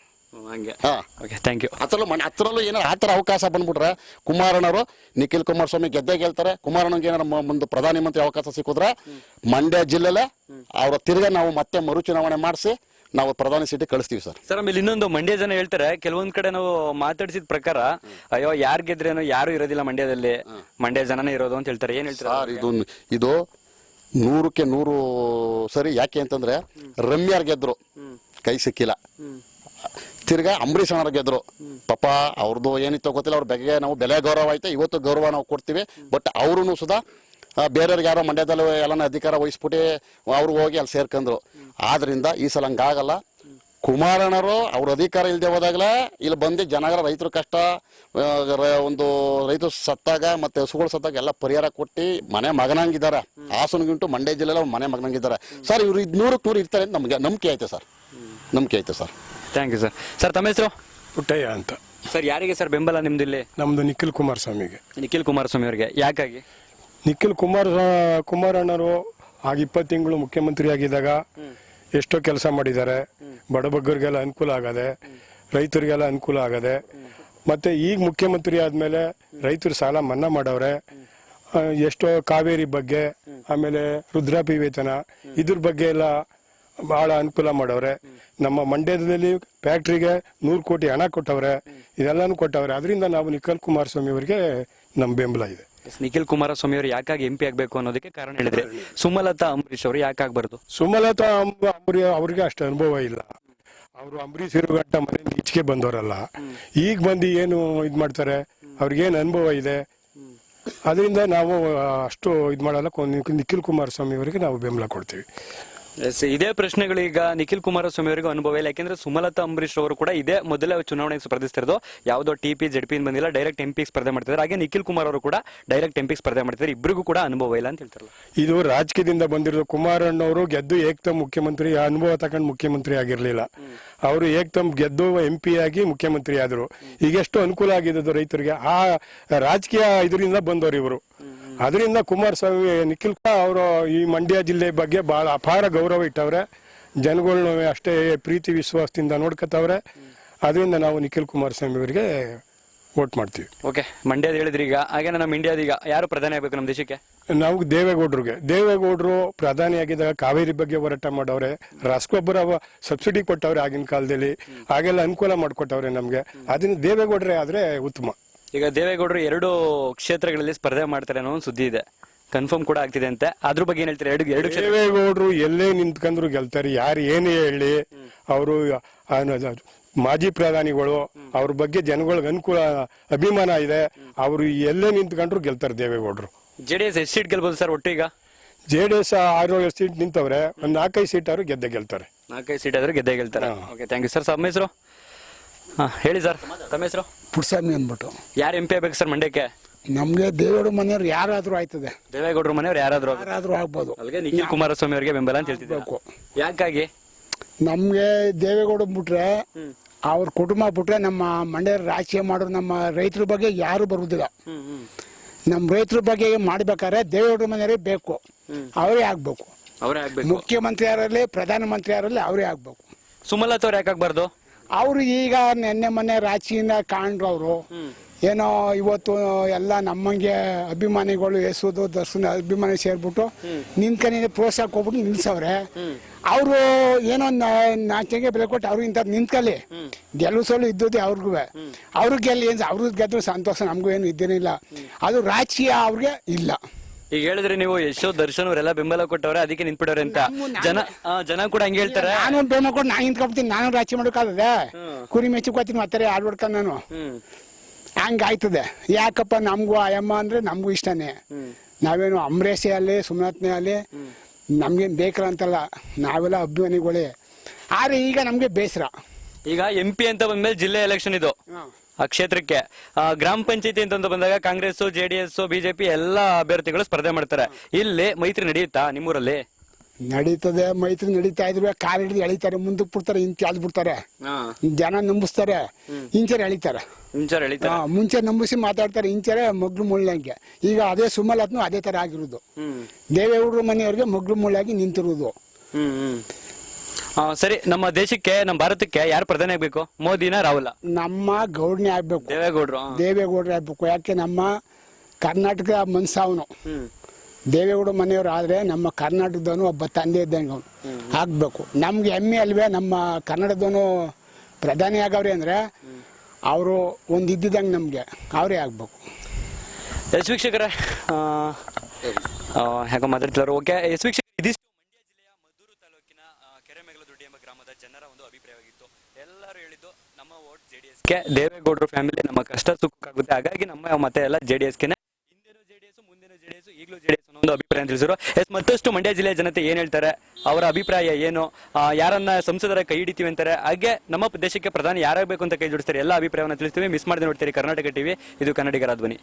S2: ಹಂಗೆ.
S1: ಹಾ.
S2: ಓಕೆ ಥ್ಯಾಂಕ್ ಯು
S1: ಹತ್ತರಲ್ಲೂ ಮನೆ ಹತ್ತರಲ್ಲೂ ಏನಾರ ಆ ಥರ ಅವಕಾಶ ಬಂದ್ಬಿಟ್ರೆ ಕುಮಾರಣ್ಣವರು ನಿಖಿಲ್ ಕುಮಾರಸ್ವಾಮಿ ಗೆದ್ದೇ ಗೆಲ್ತಾರೆ. ಕುಮಾರಣ್ಣಗೆ ಏನಾರ ಮ- ಮುಂದೆ ಪ್ರಧಾನಿ ಮಂತ್ರಿ ಅವಕಾಶ ಸಿಕ್ಕಿದ್ರೆ ಮಂಡ್ಯ ಜಿಲ್ಲೆಲೆ ಅವರ ತಿರ್ಗ ನಾವು ಮತ್ತೆ ಮರುಚುನಾವಣೆ ಮಾಡಿಸಿ ನಾವು ಪ್ರಧಾನಿ ಸಿಟಿ ಕಳಿಸ್ತೀವಿ ಸರ್.
S2: ಸರ್ ಆಮೇಲೆ ಇನ್ನೊಂದು ಮಂಡ್ಯ ಜನ ಹೇಳ್ತಾರೆ ಕೆಲವೊಂದ್ ಕಡೆ ನಾವು ಮಾತಾಡಿಸಿದ ಪ್ರಕಾರ ಅಯ್ಯೋ ಯಾರ್ ಗೆದ್ರೇನೋ ಯಾರು ಇರೋದಿಲ್ಲ ಮಂಡ್ಯದಲ್ಲಿ ಮಂಡ್ಯ ಜನನೇ ಇರೋದು ಅಂತ ಹೇಳ್ತಾರೆ. ಏನ್ ಹೇಳ್ತಾರೆ
S1: ಸರ್ ಇದು ಇದು ನೂರಕ್ಕೆ ನೂರು ಸರಿ ಯಾಕೆ ಅಂತಂದ್ರೆ ರಮ್ಯಾರ್ ಗೆದ್ರು. ಕೈ ಸಿಕ್ಕಿಲ್ಲ. ತಿರ್ಗಾ ಅಂಬರೀಷ್ ಅಣ್ಣವ್ರು ಗೆದ್ರು. ಪಾಪ ಅವ್ರದ್ದು ಏನಿತ್ತು ಗೊತ್ತಿಲ್ಲ, ಅವ್ರ ಬೆಗೆ ನಾವು ಬೆಲೆ ಗೌರವ ಐತೆ, ಇವತ್ತು ಗೌರವ ನಾವು ಕೊಡ್ತೀವಿ. ಬಟ್ ಅವರು ಸುಧಾ ಬೇರೆಯವ್ರಿಗೆ ಯಾರೋ ಮಂಡ್ಯದಲ್ಲಿ ಎಲ್ಲನ ಅಧಿಕಾರ ವಹಿಸ್ಬಿಟ್ಟು, ಅವ್ರು ಹೋಗಿ ಅಲ್ಲಿ ಸೇರ್ಕೊಂಡ್ರು ಆದ್ರಿಂದ ಈ ಸಲ ಹಂಗಾಗಲ್ಲ. ಕುಮಾರಣ್ಣರು ಅವ್ರ ಅಧಿಕಾರ ಇಲ್ಲದೆ ಹೋದಾಗಲೇ ಇಲ್ಲಿ ಬಂದು ಜನಗಳ ರೈತರ ಕಷ್ಟ ಒಂದು ರೈತರು ಸತ್ತಾಗ ಮತ್ತೆ ಹಸುಗಳು ಸತ್ತಾಗ ಎಲ್ಲ ಪರಿಹಾರ ಕೊಟ್ಟು ಮನೆ ಮಗನಂಗಿದ್ದಾರೆ. ಹಾಸನಗಿಂಟು ಮಂಡ್ಯ ಜಿಲ್ಲೆಲ್ಲ ಅವ್ರ ಮನೆ ಮಗನಂಗಿದ್ದಾರೆ. ಸರ್ ಇವ್ರು ಇದು ನೂರಕ್ಕೆ ನೂರು ಇರ್ತಾರೆ ಅಂತ ನಮಗೆ ನಂಬಿಕೆ ಐತೆ ಸರ್. ನಂಬಿಕೆ ಐತೆ sir.
S2: Thank you sir sir ತಮ್ಮ ಹೆಸರು?
S5: ಪುಟ್ಟಯ್ಯ ಅಂತ.
S2: ಸರ್ ಯಾರಿಗೆ ಸರ್ ಬೆಂಬಲ ನಿಮ್ದು ಇಲ್ಲಿ?
S5: ನಮ್ದು ನಿಖಿಲ್ ಕುಮಾರಸ್ವಾಮಿಗೆ
S2: ನಿಖಿಲ್ ಕುಮಾರಸ್ವಾಮಿ ಅವರಿಗೆ. ಯಾಕಾಗಿ?
S5: ನಿಖಿಲ್ ಕುಮಾರ್ ಕುಮಾರಣ್ಣರು ಆಗ ಇಪ್ಪತ್ತು ತಿಂಗಳು ಮುಖ್ಯಮಂತ್ರಿ ಆಗಿದ್ದಾಗ ಎಷ್ಟೋ ಕೆಲಸ ಮಾಡಿದ್ದಾರೆ. ಬಡಬಗ್ಗರಿಗೆಲ್ಲ ಅನುಕೂಲ ಆಗದೆ ರೈತರಿಗೆಲ್ಲ ಅನುಕೂಲ ಆಗದೆ. ಮತ್ತೆ ಈಗ ಮುಖ್ಯಮಂತ್ರಿ ಆದಮೇಲೆ ರೈತರು ಸಾಲ ಮನ್ನಾ ಮಾಡವ್ರೆ. ಎಷ್ಟೋ ಕಾವೇರಿ ಬಗ್ಗೆ ಆಮೇಲೆ ರುದ್ರಾಪಿ ವೇತನ ಇದ್ರ ಬಗ್ಗೆ ಎಲ್ಲ ಬಹಳ ಅನುಕೂಲ ಮಾಡವ್ರೆ ನಮ್ಮ ಮಂಡ್ಯದಲ್ಲಿ ಫ್ಯಾಕ್ಟ್ರಿಗೆ ನೂರು ಕೋಟಿ ಹಣ ಕೊಟ್ಟವ್ರೆ ಇದೆಲ್ಲಾನು ಕೊಟ್ಟವ್ರೆ. ಅದರಿಂದ ನಾವು ನಿಖಿಲ್ ಕುಮಾರಸ್ವಾಮಿ ಅವರಿಗೆ ನಮ್ಮ ಬೆಂಬಲ ಇದೆ.
S2: ನಿಖಿಲ್ ಕುಮಾರಸ್ವಾಮಿ ಅವರು ಯಾಕಾಗಿ ಎಂ ಪಿ ಆಗ್ಬೇಕು ಅನ್ನೋದಕ್ಕೆ ಕಾರಣ ಹೇಳಿದ್ರೆ ಸುಮಲತಾ ಅಂಬರೀಶ್ ಅವರು ಯಾಕೆ ಆಗ್ಬಾರ್ದು
S5: ಸುಮಲತಾ ಅಂಬರಿ ಅವ್ರಿಗೆ ಅಷ್ಟು ಅನುಭವ ಇಲ್ಲ. ಅವರು ಅಂಬರೀಶ್ ಇರುಗಂಟ ಮನೆಯಿಂದ ಈಚೆಗೆ ಬಂದವರಲ್ಲ. ಈಗ ಬಂದು ಏನು ಇದು ಮಾಡ್ತಾರೆ? ಅವ್ರಿಗೇನು ಅನುಭವ ಇದೆ? ಅದರಿಂದ ನಾವು ಅಷ್ಟು ಇದು ಮಾಡಲ್ಲ. ನಿಖಿಲ್ ಕುಮಾರಸ್ವಾಮಿ ಅವರಿಗೆ ನಾವು ಬೆಂಬಲ ಕೊಡ್ತೀವಿ.
S2: ಎಸ್ ಇದೇ ಪ್ರಶ್ನೆಗಳು ಈಗ ನಿಖಿಲ್ ಕುಮಾರಸ್ವಾಮಿ ಅವರಿಗೂ ಅನುಭವ ಇಲ್ಲ. ಯಾಕೆಂದ್ರೆ ಸುಮಲತಾ ಅಂಬರೀಶ್ ಅವರು ಕೂಡ ಇದೇ ಮೊದಲೇ ಚುನಾವಣೆಗೆ ಸ್ಪರ್ಧಿಸ್ತಿರೋದು. ಯಾವುದೋ ಟಿ ಪಿ ಜೆಡ್ ಪಿ ಬಂದಿಲ್ಲ ಡೈರೆಕ್ಟ್ ಎಂಪಿ ಸ್ಪರ್ಧೆ ಮಾಡ್ತಿದ್ದಾರೆ. ಹಾಗೆ ನಿಖಿಲ್ ಕುಮಾರ್ ಅವರು ಕೂಡ ಡೈರೆಕ್ಟ್ ಎಂಪಿ ಸ್ಪರ್ಧೆ ಮಾಡ್ತಿದ್ದಾರೆ. ಇಬ್ಬರಿಗೂ ಕೂಡ ಅನುಭವ ಇಲ್ಲ ಅಂತ ಹೇಳ್ತಾರಲ್ಲ.
S5: ಇದು ರಾಜಕೀಯದಿಂದ ಬಂದಿರೋದು ಕುಮಾರಣ್ಣವರು ಗೆದ್ದು ಏಕ್ತಮ್ ಮುಖ್ಯಮಂತ್ರಿ ಆ ಅನುಭವ ತಗೊಂಡು ಮುಖ್ಯಮಂತ್ರಿ ಆಗಿರ್ಲಿಲ್ಲ. ಅವರು ಏಕ್ತಮ್ ಗೆದ್ದು ಎಂ ಪಿ ಆಗಿ ಮುಖ್ಯಮಂತ್ರಿ ಆದರು. ಈಗ ಎಷ್ಟು ಅನುಕೂಲ ಆಗಿದ್ದು ರೈತರಿಗೆ. ಆ ರಾಜಕೀಯ ಇದರಿಂದ ಬಂದವರು ಇವರು. ಅದರಿಂದ ಕುಮಾರಸ್ವಾಮಿ ನಿಖಿಲ್ ಅವರು ಈ ಮಂಡ್ಯ ಜಿಲ್ಲೆ ಬಗ್ಗೆ ಭಾಳ ಅಪಾರ ಗೌರವ ಇಟ್ಟವ್ರೆ. ಜನಗಳ್ನ ಅಷ್ಟೇ ಪ್ರೀತಿ ವಿಶ್ವಾಸದಿಂದ ನೋಡ್ಕೊತವ್ರೆ. ಅದರಿಂದ ನಾವು ನಿಖಿಲ್ ಕುಮಾರಸ್ವಾಮಿ ಅವರಿಗೆ ವೋಟ್ ಮಾಡ್ತೀವಿ.
S2: ಓಕೆ ಮಂಡ್ಯದ ಹೇಳಿದ್ರಿ ಈಗ. ಹಾಗೆ ನಮ್ಮ ಇಂಡಿಯಾದ ಈಗ ಯಾರು ಪ್ರಧಾನಿ ಆಗ್ಬೇಕು ನಮ್ಮ ದೇಶಕ್ಕೆ?
S5: ನಾವು ದೇವೇಗೌಡರಿಗೆ. ದೇವೇಗೌಡರು ಪ್ರಧಾನಿ ಆಗಿದ್ದಾಗ ಕಾವೇರಿ ಬಗ್ಗೆ ಹೋರಾಟ ಮಾಡವ್ರೆ. ರಸಗೊಬ್ಬರ ಸಬ್ಸಿಡಿ ಕೊಟ್ಟವ್ರೆ ಆಗಿನ ಕಾಲದಲ್ಲಿ. ಹಾಗೆಲ್ಲ ಅನುಕೂಲ ಮಾಡಿಕೊಟ್ಟವ್ರೆ ನಮಗೆ. ಅದನ್ನ ದೇವೇಗೌಡರೇ ಆದ್ರೆ ಉತ್ತಮ.
S2: ಈಗ ದೇವೇಗೌಡರು ಎರಡು ಕ್ಷೇತ್ರಗಳಲ್ಲಿ ಸ್ಪರ್ಧೆ ಮಾಡ್ತಾರೆ ಅನ್ನೋ ಒಂದು ಸುದ್ದಿ ಇದೆ. ಕನ್ಫರ್ಮ್ ಕೂಡ ಆಗ್ತಿದೆ ಅಂತೆ. ಅದ್ರ ಬಗ್ಗೆ ಏನ್ ಹೇಳ್ತಾರೆ? ಎರಡು ಎರಡು ಕ್ಷೇತ್ರ
S5: ದೇವೇಗೌಡರು ಎಲ್ಲೇ ನಿಂತ್ಕೊಂಡ್ರು ಗೆಲ್ತಾರೆ. ಯಾರು ಏನೇ ಹೇಳಿ ಅವರು ಮಾಜಿ ಪ್ರಧಾನಿಗಳು ಅವ್ರ ಬಗ್ಗೆ ಜನಗಳಿಗೆ ಅನುಕೂಲ ಅಭಿಮಾನ ಇದೆ. ಅವರು ಎಲ್ಲೇ ನಿಂತ್ಕೊಂಡ್ರು ಗೆಲ್ತಾರೆ ದೇವೇಗೌಡರು.
S2: ಜೆ ಡಿ ಎಸ್ ಎಷ್ಟು ಸೀಟ್ ಗೆಲ್ಬೋದು ಸರ್ ಒಟ್ಟು ಈಗ?
S5: ಜೆ ಡಿ ಎಸ್ ಆರು ಏಳು ಸೀಟ್ ನಿಂತವ್ರೆ ಒಂದು ನಾಲ್ಕೈದು ಸೀಟ್ ಅವರು ಗೆದ್ದೆ ಗೆಲ್ತಾರೆ.
S2: ನಾಲ್ಕೈದು ಸೀಟ್ ಆದ್ರೆ ಗೆದ್ದೆ ಗೆಲ್ತಾರೆ. ಓಕೆ ಥ್ಯಾಂಕ್ ಯು ಸರ್ ತಮ್ಮ ಹೆಸರು? ಹಾಂ ಹೇಳಿ ಸರ್. ತಮ್ಮ ಹೆಸರು?
S6: ಪುಟ್ಸ್ವಾಮಿ ಅಂದ್ಬಿಟ್ಟು.
S2: ಯಾರು ಎಂ ಪಿ ಆಗ್ಬೇಕು ಸರ್ ಮಂಡ್ಯಕ್ಕೆ?
S6: ನಮಗೆ ದೇವೇಗೌಡ ಮನೆಯವ್ರು ಯಾರಾದ್ರೂ ಆಯ್ತದೆ.
S2: ದೇವೇಗೌಡರ ಮನೆಯವ್ರು ಯಾರಾದ್ರೂ
S6: ಯಾರಾದರೂ ಆಗ್ಬೋದು.
S2: ಅಲ್ಲಿಗೆ ನಿಖಿಲ್ ಕುಮಾರಸ್ವಾಮಿ ಅವರಿಗೆ ಬೆಂಬಲ ಅಂತ
S6: ಹೇಳ್ತಿದ್ದೆ.
S2: ಯಾಕಾಗಿ?
S6: ನಮಗೆ ದೇವೇಗೌಡ ಬಿಟ್ರೆ ಅವ್ರ ಕುಟುಂಬ ಬಿಟ್ರೆ ನಮ್ಮ ಮಂಡ್ಯ ರಾಜಕೀಯ ಮಾಡೋ ನಮ್ಮ ರೈತರ ಬಗ್ಗೆ ಯಾರು ಬರುವುದಿಲ್ಲ ನಮ್ಮ ರೈತರ ಬಗ್ಗೆ ಮಾಡ್ಬೇಕಾದ್ರೆ ದೇವೇಗೌಡರ ಮನೆಯವರೇ ಬೇಕು. ಅವರೇ ಆಗ್ಬೇಕು.
S2: ಅವರೇ ಆಗ್ಬೇಕು.
S6: ಯಾರಲ್ಲಿ ಪ್ರಧಾನಮಂತ್ರಿ ಯಾರಲ್ಲಿ ಅವರೇ ಆಗ್ಬೇಕು.
S2: ಸುಮಲತಾ ಅವ್ರು ಯಾಕೆ ಆಗ್ಬಾರ್ದು
S6: ಅವರು ಈಗ ನೆನ್ನೆ ಮೊನ್ನೆ ರಾಚಿಯಿಂದ ಕಾಣ್ರು ಅವರು ಏನೋ ಇವತ್ತು ಎಲ್ಲ ನಮ್ಮಂಗೆ ಅಭಿಮಾನಿಗಳು ಎಸೋದು ದರ್ಶನ ಅಭಿಮಾನಿ ಸೇರ್ಬಿಟ್ಟು ನಿಂತ್ಕೊಂಡು ಪ್ರೋತ್ಸಾಹ ಕೊಟ್ಬಿಟ್ಟು ನಿಲ್ಸವ್ರೆ. ಅವರು ಏನೋ ನಾಚಿಕೆ ಬೆಲೆ ಕೊಟ್ಟು ಅವ್ರು ಇಂಥ ನಿಂತ್ಕಲಿ ಗೆಲ್ಲು ಸೋಲು ಇದ್ದದ್ದು ಅವ್ರಿಗೂ. ಅವ್ರಿಗೆ ಗೆಲ್ಲಿ ಏನು ಅವ್ರಿಗೆ ಗೆದ್ರು ಸಂತೋಷ, ನಮಗೂ ಏನು ಇದ್ದೇನಿಲ್ಲ. ಅದು ರಾಜಕೀಯ ಅವ್ರಿಗೆ ಇಲ್ಲ.
S2: ಈಗ ಹೇಳಿದ್ರೆ ನೀವು ಯಶೋ ದರ್ಶನ್ ಅವರೆಲ್ಲ ಬೆಂಬಲ ಕೊಟ್ಟವ್ರೆ ಅದಕ್ಕೆ ನಿಂತ್ಬಿಟ್ಟವ್ರೆ ಅಂತ. ಜನ ಆ, ಜನ ಕೂಡ ಹಂಗೆ ಹೇಳ್ತಾರೆ.
S6: ನಾನು ಬೆಮ್ಮ ಕೊಟ್ಟು ನಾನು ನಿಂತ್ಕೊಬಿಡ್ತೀನಿ ನಾನು ರಾಜಿ ಮಾಡೋಕ್ಕಾಗದೆ ಕುರಿ ಮೆಚ್ಚಿಕೋತೀನಿ ಮತ್ತೆ ಆಡ್ಬಿಡ್ಕೊಂಡು ನಾನು.
S2: ಹ್ಮ್.
S6: ಹಂಗಾಯ್ತದೆ ಯಾಕಪ್ಪ ನಮಗೂ ಅಯ್ಯಮ್ಮ ಅಂದ್ರೆ ನಮಗೂ ಇಷ್ಟನೇ. ನಾವೇನು ಅಂಬರೀಷೆ ಅಲ್ಲಿ ಸುಮನಾಥ್ನೇ ಅಲ್ಲಿ ನಮ್ಗೇನು ಬೇಕಲ್ಲ ಅಂತಲ್ಲ ನಾವೆಲ್ಲ ಅಭಿಮಾನಿಗಳೇ. ಆದ್ರೆ ಈಗ ನಮ್ಗೆ ಬೇಸರ.
S2: ಈಗ ಎಂ ಪಿ ಅಂತ ಬಂದ್ಮೇಲೆ ಜಿಲ್ಲೆ ಎಲೆಕ್ಷನ್ ಇದು. ಆ ಕ್ಷೇತ್ರಕ್ಕೆ. ಆ, ಗ್ರಾಮ ಪಂಚಾಯತಿ ಅಂತ ಬಂದಾಗ ಕಾಂಗ್ರೆಸ್ ಜೆಡಿಎಸ್ ಬಿಜೆಪಿ ಎಲ್ಲಾ ಅಭ್ಯರ್ಥಿಗಳು ಸ್ಪರ್ಧೆ ಮಾಡ್ತಾರೆ. ಇಲ್ಲಿ ಮೈತ್ರಿ ನಡೆಯುತ್ತಾ ನಿಮ್ಮೂರಲ್ಲಿ?
S6: ನಡೀತದೆ ಮೈತ್ರಿ ನಡೀತಾ ಇದ್ರು ಕಾರ್ ಹಿಡಿದು ಎಳಿತಾರೆ ಮುಂದಕ್ಕೆ ಬಿಡ್ತಾರೆ ಇಂಚೆ ಅದ್ ಬಿಡ್ತಾರೆ. ಜನ ನಂಬಿಸ್ತಾರೆ ಇಂಚರೆ ಎಳಿತಾರೆ. ಮುಂಚೆ ನಂಬಿಸಿ ಮಾತಾಡ್ತಾರೆ ಇಂಚರೆ ಮಗ್ಳು ಮುಳ್ಳಂಗೆ. ಈಗ ಅದೇ ಸುಮಲತ್ನು ಅದೇ ತರ ಆಗಿರೋದು. ದೇವೇಗೌಡರು ಮನೆಯವರಿಗೆ ಮನೆಯವ್ರಿಗೆ ಮಗ್ಳು ಮುಳ್ಳಾಗಿ ನಿಂತಿರೋದು.
S2: ಹ್ಮ್ ಹ್ಮ್. ಆ, ಸರಿ ನಮ್ಮ ದೇಶಕ್ಕೆ ನಮ್ಮ ಭಾರತಕ್ಕೆ ಯಾರು ಪ್ರಧಾನಿ ಆಗ್ಬೇಕು? ಮೋದಿನ ರಾಹುಲ?
S6: ನಮ್ಮ ಗೌಡ್ನೆ ಆಗ್ಬೇಕು.
S2: ದೇವೇಗೌಡರು. ಆ.
S6: ದೇವೇಗೌಡರು ಆಗ್ಬೇಕು. ಯಾಕೆ ನಮ್ಮ ಕರ್ನಾಟಕ ಮನ್ಸ ಅವನು
S2: ಹ್ಮ್.
S6: ದೇವೇಗೌಡ ಮನೆಯವ್ರು ಆದ್ರೆ ನಮ್ಮ ಕರ್ನಾಟಕದವನು ಒಬ್ಬ ತಂದೆ ಇದ್ದಂಗೆ ಅವನು. ಆಗ್ಬೇಕು. ನಮ್ಗೆ ಹೆಮ್ಮೆ ಅಲ್ವೇ ನಮ್ಮ ಕನ್ನಡದವನು ಪ್ರಧಾನಿ ಆಗವ್ರಿ ಅಂದ್ರೆ ಅವರು ಒಂದು ಇದ್ದಿದ್ದಂಗೆ ನಮಗೆ ಅವರೇ ಆಗ್ಬೇಕು.
S2: ಎಸ್ ವೀಕ್ಷಕರೇ ಆ, ಆ, ಯಾಕೋ ಮಾತಾಡ್ತಿದ್ದಾರೆ ಓಕೆ ಎಸ್ ಇದಿಷ್ಟು ಮಂಡ್ಯ ಜಿಲ್ಲೆಯ ಮದ್ದೂರು ತಾಲೂಕಿನ ಆ, ಕೆರೆಮೆಗಲದೊಡ್ಡಿ ಎಂಬ ಗ್ರಾಮದ ಜನರ ಒಂದು ಅಭಿಪ್ರಾಯವಾಗಿತ್ತು ಎಲ್ಲರೂ ಹೇಳಿದ್ದು ನಮ್ಮ ಜೆ ದೇವೇಗೌಡರು ಫ್ಯಾಮಿಲಿ ನಮ್ಮ ಕಷ್ಟ ಸುಖಕ್ಕಾಗುತ್ತೆ. ಹಾಗಾಗಿ ನಮ್ಮ ಮತ್ತೆ ಎಲ್ಲ ಜೆ ಡಿ ಎಸ್ಗೆನೆ ಮುಂದಿನ ಜೆ ಡಿ ಎಸ್ ಈಗಲೂ ಜೆ ಡಿ ಎಸ್ ಅನ್ನೋ ಒಂದು ಅಭಿಪ್ರಾಯ ತಿಳಿಸಿದ್ರು ಎಸ್, ಮತ್ತಷ್ಟು ಮಂಡ್ಯ ಜಿಲ್ಲೆಯ ಜನತೆ ಏನ್ ಹೇಳ್ತಾರೆ? ಅವರ ಅಭಿಪ್ರಾಯ ಏನು? ಯಾರನ್ನ ಸಂಸದರ ಕೈ ಹಿಡಿತೀವಿ ಅಂತಾರೆ? ಹಾಗೆ ನಮ್ಮ ದೇಶಕ್ಕೆ ಪ್ರಧಾನಿ ಯಾರಾಗಬೇಕು ಅಂತ ಕೈ ಜೋಡಿಸ್ತಾರೆ? ಎಲ್ಲ ಅಭಿಪ್ರಾಯವನ್ನು ತಿಳಿಸ್ತೀವಿ. ಮಿಸ್ ಮಾಡದೆ ನೋಡ್ತೀರಿ. ಕರ್ನಾಟಕ ಟಿವಿ ಇದು ಕನ್ನಡಿಗರ ಧ್ವನಿ